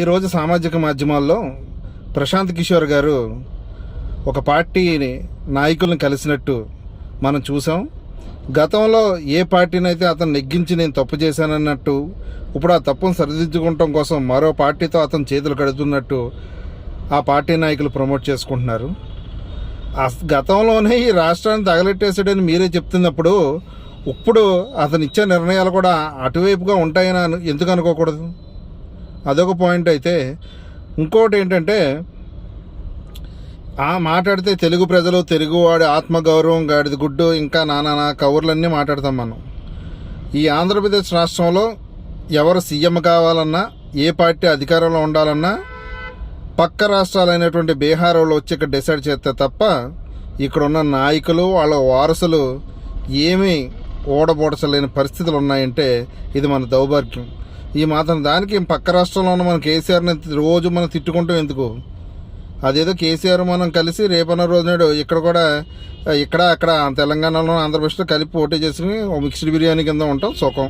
ఈరోజు సామాజిక మాధ్యమాల్లో ప్రశాంత్ కిషోర్ గారు ఒక పార్టీ నాయకులను కలిసినట్టు మనం చూసాం. గతంలో ఏ పార్టీనైతే అతను నెగ్గించి నేను తప్పు చేశానన్నట్టు ఇప్పుడు ఆ తప్పును సరిదిద్దుకోవటం కోసం మరో పార్టీతో అతను చేతులు కడుతున్నట్టు ఆ పార్టీ నాయకులు ప్రమోట్ చేసుకుంటున్నారు. గతంలోనే ఈ రాష్ట్రాన్ని తగలెట్టేసాడని మీరే చెప్తున్నప్పుడు ఇప్పుడు అతను ఇచ్చే నిర్ణయాలు కూడా అటువైపుగా ఉంటాయని ఎందుకు అనుకోకూడదు? అదొక పాయింట్ అయితే ఇంకోటి ఏంటంటే ఆ మాట్లాడితే తెలుగు ప్రజలు తెలుగువాడి ఆత్మగౌరవం గాడిది గుడ్డు ఇంకా నానా కవర్లన్నీ మాట్లాడతాం మనం. ఈ ఆంధ్రప్రదేశ్ రాష్ట్రంలో ఎవరు సీఎం కావాలన్నా ఏ పార్టీ అధికారంలో ఉండాలన్నా పక్క రాష్ట్రాలైనటువంటి బీహార్ వాళ్ళు వచ్చి ఇక్కడ డిసైడ్ చేస్తే తప్ప ఇక్కడ ఉన్న నాయకులు వాళ్ళ వారసులు ఏమీ ఓడబోడసలేని పరిస్థితులు ఉన్నాయంటే ఇది మన దౌర్భాగ్యం. ఈ మాత్రం దానికి పక్క రాష్ట్రంలో ఉన్న మన కేసీఆర్ని రోజు మనం తిట్టుకుంటాం ఎందుకు? అదేదో కేసీఆర్ మనం కలిసి రేపన్న రోజు నాడు ఇక్కడ కూడా ఇక్కడ అక్కడ తెలంగాణలో ఆంధ్రప్రదేశ్లో కలిపి పోటీ చేసుకుని మిక్స్డ్ బిర్యానీ కింద ఉంటాం సుఖం